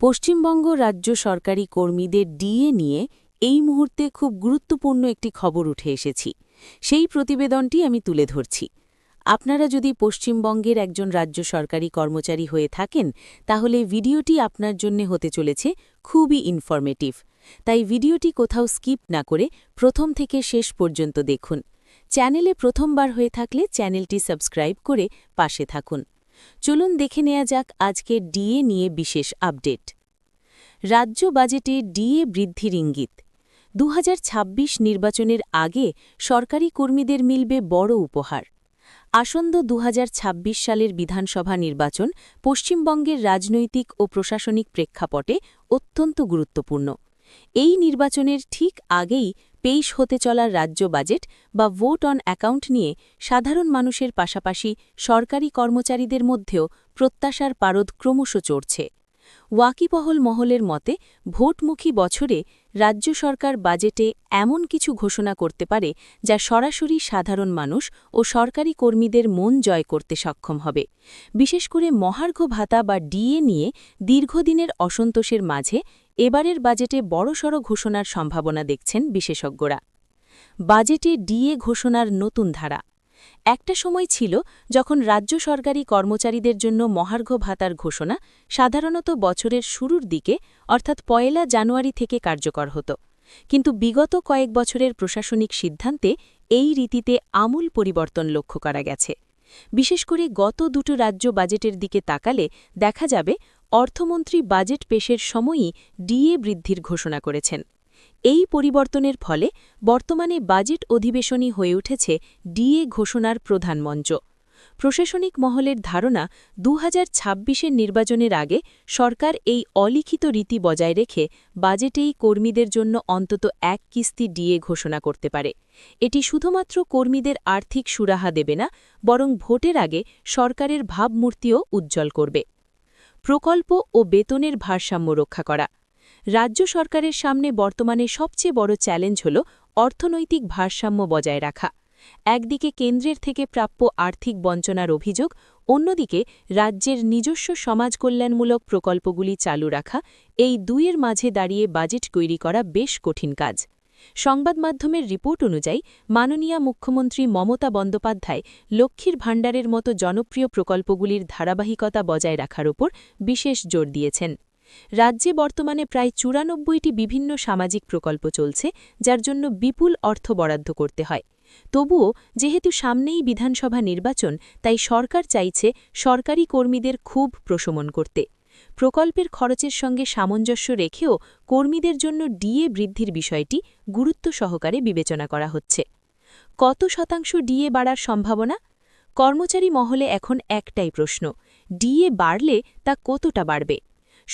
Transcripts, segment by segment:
পশ্চিমবঙ্গ রাজ্য সরকারি কর্মীদের ডিএ নিয়ে এই মুহূর্তে খুব গুরুত্বপূর্ণ একটি খবর উঠে এসেছি। সেই প্রতিবেদনটি আমি তুলে ধরছি। আপনারা যদি পশ্চিমবঙ্গের একজন রাজ্য সরকারি কর্মচারী হয়ে থাকেন, তাহলে ভিডিওটি আপনার জন্য হতে চলেছে খুবই ইনফরমেটিভ তাই ভিডিওটি কোথাও স্কিপ না করে প্রথম থেকে শেষ পর্যন্ত দেখুন। চ্যানেলে প্রথমবার হয়ে থাকলে চ্যানেলটি সাবস্ক্রাইব করে পাশে থাকুন। চলুন দেখে নেওয়া যাক আজকের ডিএ নিয়ে বিশেষ আপডেট। রাজ্য বাজেটে ডিএ বৃদ্ধির ইঙ্গিত। দুহাজার ছাব্বিশ নির্বাচনের আগে সরকারি কর্মীদের মিলবে বড় উপহার। আসন্ন দুহাজার ছাব্বিশ সালের বিধানসভা নির্বাচন পশ্চিমবঙ্গের রাজনৈতিক ও প্রশাসনিক প্রেক্ষাপটে অত্যন্ত গুরুত্বপূর্ণ। এই নির্বাচনের ঠিক আগেই পেশ হতে চলা রাজ্য বাজেট বা ভোট অন অ্যাকাউন্ট নিয়ে সাধারণ মানুষের পাশাপাশি সরকারি কর্মচারীদের মধ্যেও প্রত্যাশার পারদ ক্রমশ চড়ছে। ওয়াকিবহল মহলের মতে, ভোটমুখী বছরে রাজ্য সরকার বাজেটে এমন কিছু ঘোষণা করতে পারে যা সরাসরি সাধারণ মানুষ ও সরকারি কর্মীদের মন জয় করতে সক্ষম হবে। বিশেষ করে মহার্ঘ ভাতা বা ডিএ নিয়ে দীর্ঘদিনের অসন্তোষের মাঝে এবারের বাজেটে বড়সড় ঘোষণার সম্ভাবনা দেখছেন বিশেষজ্ঞরা। বাজেটে ডিএ ঘোষণার নতুন ধারা। একটা সময় ছিল যখন রাজ্য সরকারি কর্মচারীদের জন্য মহার্ঘ ভাতার ঘোষণা সাধারণত বছরের শুরুর দিকে, অর্থাৎ পয়লা জানুয়ারি থেকে কার্যকর হতো। কিন্তু বিগত কয়েক বছরের প্রশাসনিক সিদ্ধান্তে এই রীতিতে আমূল পরিবর্তন লক্ষ্য করা গেছে। বিশেষ করে গত দুটো রাজ্য বাজেটের দিকে তাকালে দেখা যাবে অর্থমন্ত্রী বাজেট পেশের সময়ই ডিএ বৃদ্ধির ঘোষণা করেছেন। এই পরিবর্তনের ফলে বর্তমানে বাজেট অধিবেশনই হয়ে উঠেছে ডিএ ঘোষণার প্রধান মঞ্চ। প্রশাসনিক মহলের ধারণা দু হাজার নির্বাচনের আগে সরকার এই অলিখিত রীতি বজায় রেখে বাজেটেই কর্মীদের জন্য অন্তত এক কিস্তি ডিএ ঘোষণা করতে পারে। এটি শুধুমাত্র কর্মীদের আর্থিক সুরাহা দেবে না, বরং ভোটের আগে সরকারের ভাবমূর্তিও উজ্জ্বল করবে। প্রকল্প ও বেতনের ভারসাম্য রক্ষা করা। রাজ্য সরকারের সামনে বর্তমানে সবচেয়ে বড় চ্যালেঞ্জ হল অর্থনৈতিক ভারসাম্য বজায় রাখা। একদিকে কেন্দ্রের থেকে প্রাপ্য আর্থিক বঞ্চনার অভিযোগ, অন্যদিকে রাজ্যের নিজস্ব সমাজ কল্যাণমূলক প্রকল্পগুলি চালু রাখা, এই দুইয়ের মাঝে দাঁড়িয়ে বাজেট তৈরি করা বেশ কঠিন কাজ। সংবাদ মাধ্যমের রিপোর্ট অনুযায়ী, মাননীয় মুখ্যমন্ত্রী মমতা বন্দ্যোপাধ্যায় লক্ষ্মীর ভাণ্ডারের মতো জনপ্রিয় প্রকল্পগুলির ধারাবাহিকতা বজায় রাখার উপর বিশেষ জোর দিয়েছেন। রাজ্যে বর্তমানে প্রায় চুরানব্বইটি বিভিন্ন সামাজিক প্রকল্প চলছে, যার জন্য বিপুল অর্থ বরাদ্দ করতে হয়। তবুও, যেহেতু সামনেই বিধানসভা নির্বাচন, তাই সরকার চাইছে সরকারি কর্মীদের খুব প্রশমন করতে। প্রকল্পের খরচের সঙ্গে সামঞ্জস্য রেখেও কর্মীদের জন্য ডিএ বৃদ্ধির বিষয়টি গুরুত্ব সহকারে বিবেচনা করা হচ্ছে। কত শতাংশ ডিএ বাড়ার সম্ভাবনা? কর্মচারী মহলে এখন একটাই প্রশ্ন, ডিএ বাড়লে তা কতটা বাড়বে?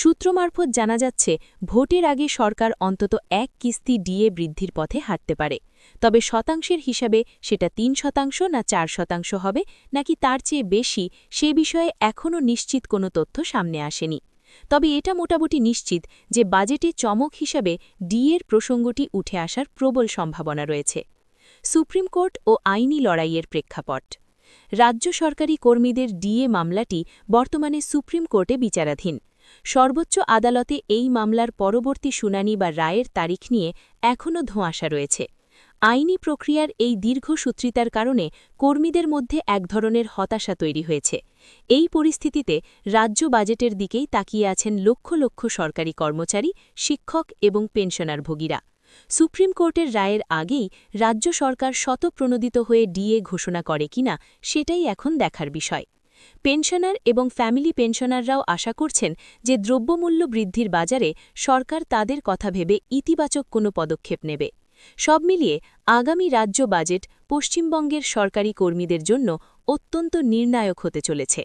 সূত্র মারফত জানা যাচ্ছে, ভোটের আগে সরকার অন্তত এক কিস্তি ডিএ বৃদ্ধির পথে হাঁটতে পারে। তবে শতাংশের হিসাবে সেটা তিন শতাংশ না চার শতাংশ হবে, নাকি তার চেয়ে বেশি সে বিষয়ে এখনও নিশ্চিত কোনো তথ্য সামনে আসেনি। তবে এটা মোটামুটি নিশ্চিত যে বাজেটে চমক হিসাবে ডিএর প্রসঙ্গটি উঠে আসার প্রবল সম্ভাবনা রয়েছে। সুপ্রিম কোর্ট ও আইনি লড়াইয়ের প্রেক্ষাপট। রাজ্য সরকারি কর্মীদের ডিএ মামলাটি বর্তমানে সুপ্রিম কোর্টে বিচারাধীন। সর্বোচ্চ আদালতে এই মামলার পরবর্তী শুনানি বা রায়ের তারিখ নিয়ে এখনও ধোঁয়াশা রয়েছে। আইনি প্রক্রিয়ার এই দীর্ঘসূত্রিতার কারণে কর্মীদের মধ্যে এক ধরনের হতাশা তৈরি হয়েছে। এই পরিস্থিতিতে রাজ্য বাজেটের দিকেই তাকিয়ে আছেন লক্ষ লক্ষ সরকারি কর্মচারী, শিক্ষক এবং পেনশনারভোগীরা। সুপ্রিম কোর্টের রায়ের আগেই রাজ্য সরকার শতপ্রণোদিত হয়ে ডিএ ঘোষণা করে কিনা সেটাই এখন দেখার বিষয়। পেনশনার এবং ফ্যামিলি পেনশনাররাও আশা করছেন যে দ্রব্যমূল্য বৃদ্ধির বাজারে সরকার তাদের কথা ভেবে ইতিবাচক কোনো পদক্ষেপ নেবে। সব মিলিয়ে আগামী রাজ্য বাজেট পশ্চিমবঙ্গের সরকারি কর্মীদের জন্য অত্যন্ত নির্ণায়ক হতে চলেছে।